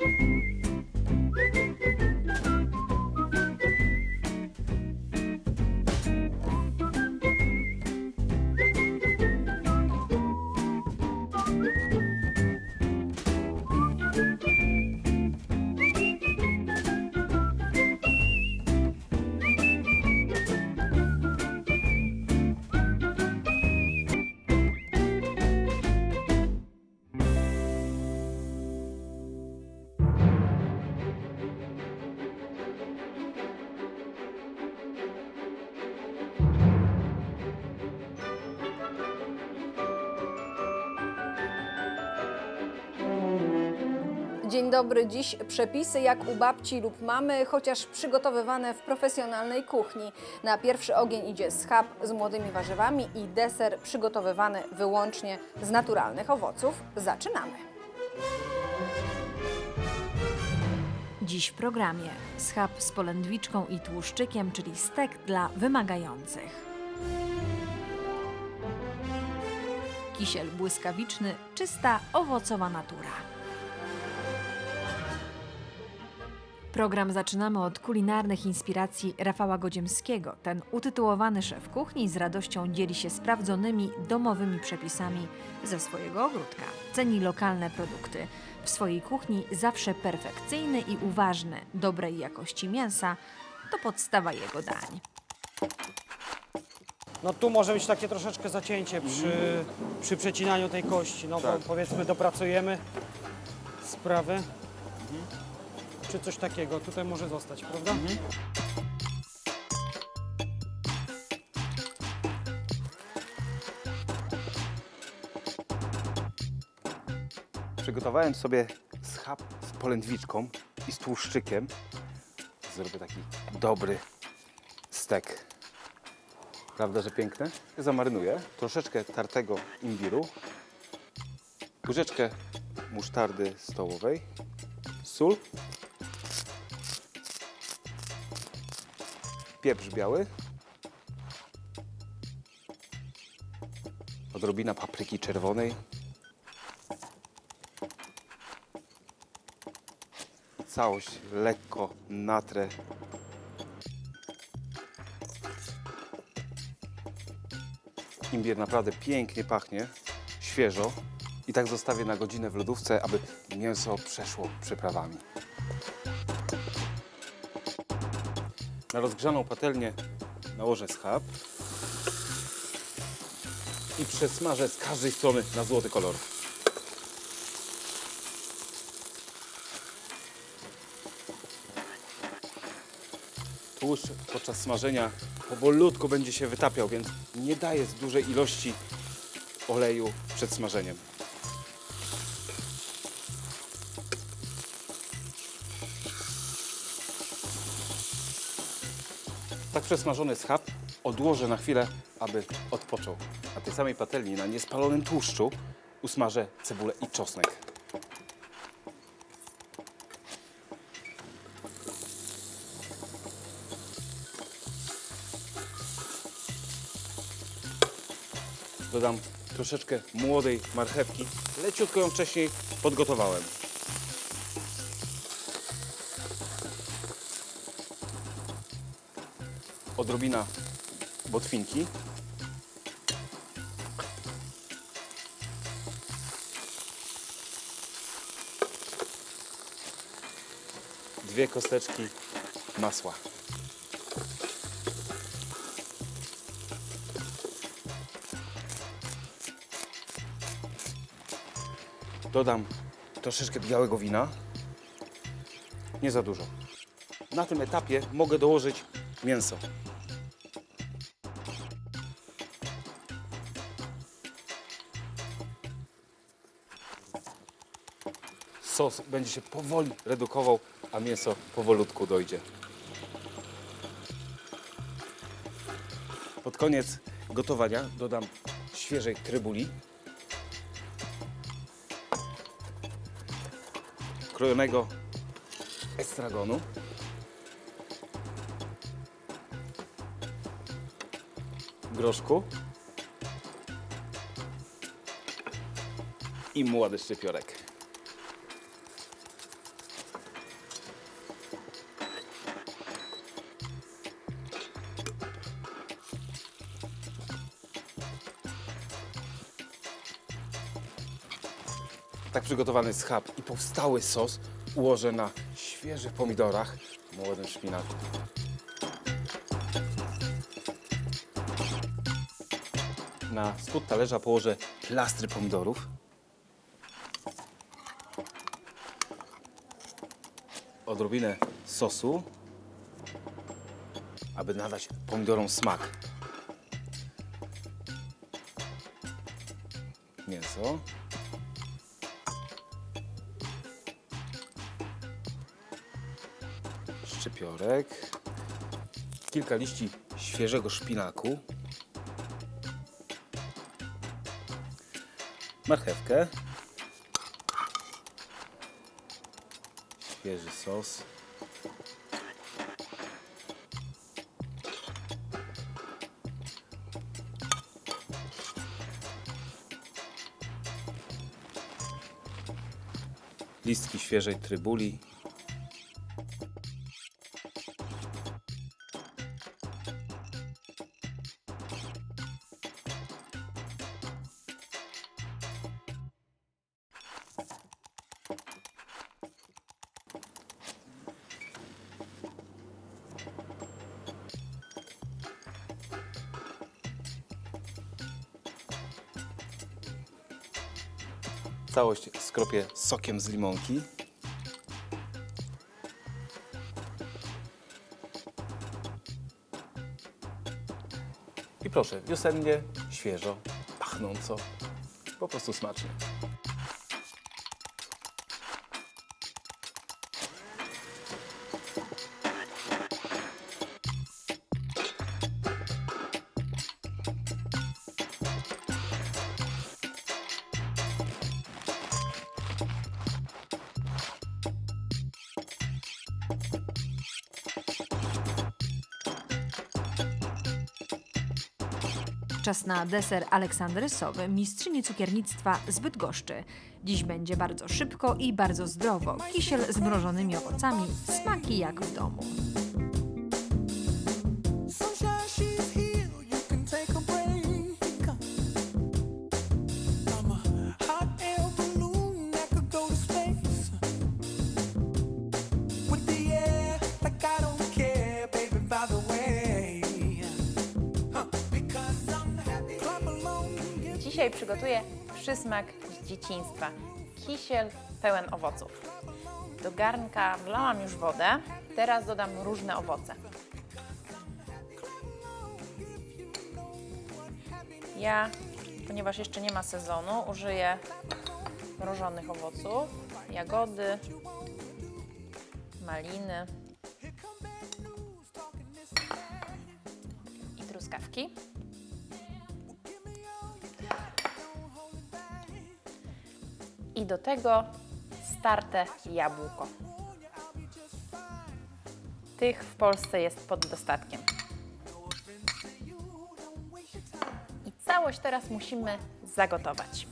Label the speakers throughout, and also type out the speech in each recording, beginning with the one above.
Speaker 1: you Dzień dobry. Dziś przepisy jak u babci lub mamy, chociaż przygotowywane w profesjonalnej kuchni. Na pierwszy ogień idzie schab z młodymi warzywami i deser przygotowywany wyłącznie z naturalnych owoców. Zaczynamy.
Speaker 2: Dziś w programie schab z polędwiczką i tłuszczykiem, czyli stek dla wymagających. Kisiel błyskawiczny, czysta owocowa natura. Program zaczynamy od kulinarnych inspiracji Rafała Godziemskiego. Ten utytułowany szef kuchni z radością dzieli się sprawdzonymi domowymi przepisami ze swojego ogródka. Ceni lokalne produkty. W swojej kuchni zawsze perfekcyjny i uważny, dobrej jakości mięsa to podstawa jego dań.
Speaker 3: No tu może być takie troszeczkę zacięcie przy, przy przecinaniu tej kości, no bo powiedzmy dopracujemy sprawę. Czy coś takiego tutaj może zostać, prawda?
Speaker 4: Przygotowałem sobie schab z polędwiczką i z tłuszczykiem. Zrobię taki dobry stek. Prawda, że piękny? Zamarynuję troszeczkę tartego imbiru, łyżeczkę musztardy stołowej, sól, pieprz biały, odrobina papryki czerwonej, całość lekko natrę. Imbir naprawdę pięknie pachnie, świeżo. I tak zostawię na godzinę w lodówce, aby mięso przeszło przyprawami. Na rozgrzaną patelnię nałożę schab i przesmażę z każdej strony na złoty kolor. Tłuszcz podczas smażenia powolutku będzie się wytapiał, więc nie daje z dużej ilości oleju przed smażeniem. Przesmażony schab odłożę na chwilę, aby odpoczął. Na tej samej patelni, na niespalonym tłuszczu usmażę cebulę i czosnek. Dodam troszeczkę młodej marchewki. Leciutko ją wcześniej podgotowałem. Odrobina botwinki. Dwie kosteczki masła. Dodam troszeczkę białego wina. Nie za dużo. Na tym etapie mogę dołożyć mięso. Sos będzie się powoli redukował, a mięso powolutku dojdzie. Pod koniec gotowania dodam świeżej trybuli. krojonego estragonu. Groszku. I młody szczypiorek. Przygotowany schab i powstały sos ułożę na świeżych pomidorach, młodym szpinaku. Na spód talerza położę plastry pomidorów. Odrobinę sosu, aby nadać pomidorom smak. Mięso. Szczypiorek. Kilka liści świeżego szpinaku. Marchewkę. Świeży sos. Listki świeżej trybuli. Całość skropię sokiem z limonki. I proszę, wiosennie, świeżo, pachnąco, po prostu smacznie.
Speaker 2: Czas na deser aleksandrysowy mistrzyni cukiernictwa z Bydgoszczy. Dziś będzie bardzo szybko i bardzo zdrowo. Kisiel z mrożonymi owocami, smaki jak w domu.
Speaker 5: Dzisiaj przygotuję przysmak z dzieciństwa. Kisiel pełen owoców. Do garnka wlałam już wodę, teraz dodam różne owoce. Ja, ponieważ jeszcze nie ma sezonu, użyję mrożonych owoców, jagody, maliny i truskawki. I do tego starte jabłko. Tych w Polsce jest pod dostatkiem. I całość teraz musimy zagotować.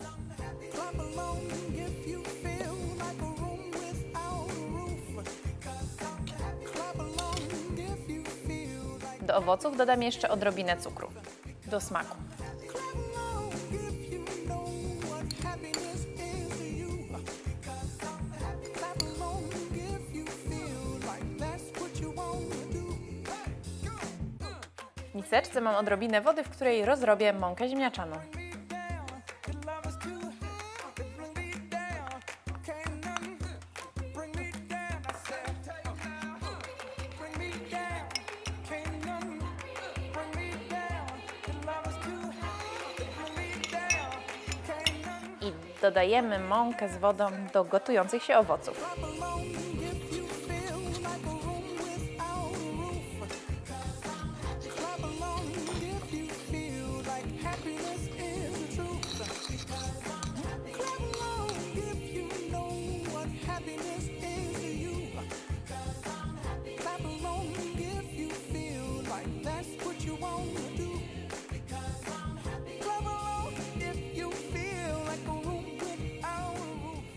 Speaker 5: Do owoców dodam jeszcze odrobinę cukru do smaku. Miseczce mam odrobinę wody, w której rozrobię mąkę ziemniaczaną.
Speaker 6: I
Speaker 5: dodajemy mąkę z wodą do gotujących się owoców.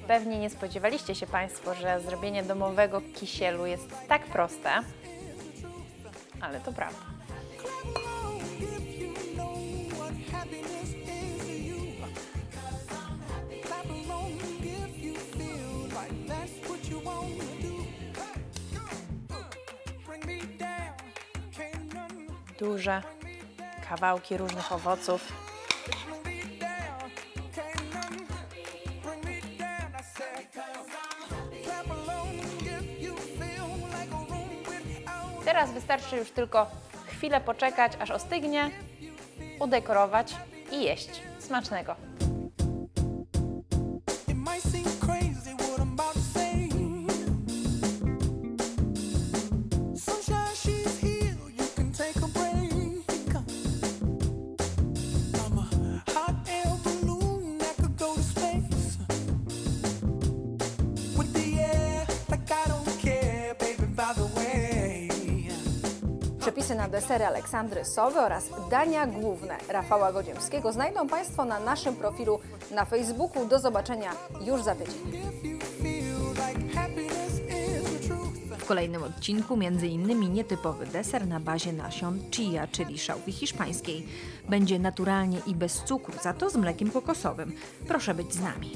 Speaker 5: Pewnie nie spodziewaliście się Państwo, że zrobienie domowego kisielu jest tak proste, ale to prawda. Duże kawałki różnych owoców Teraz wystarczy już tylko chwilę poczekać, aż ostygnie, udekorować i jeść. Smacznego!
Speaker 1: Przepisy na desery Aleksandry Sowy oraz dania główne Rafała Godziemskiego znajdą Państwo na naszym profilu na Facebooku. Do zobaczenia już za tydzień.
Speaker 2: W kolejnym odcinku między innymi nietypowy deser na bazie nasion chia, czyli szałwi hiszpańskiej. Będzie naturalnie i bez cukru, za to z mlekiem kokosowym. Proszę być z nami.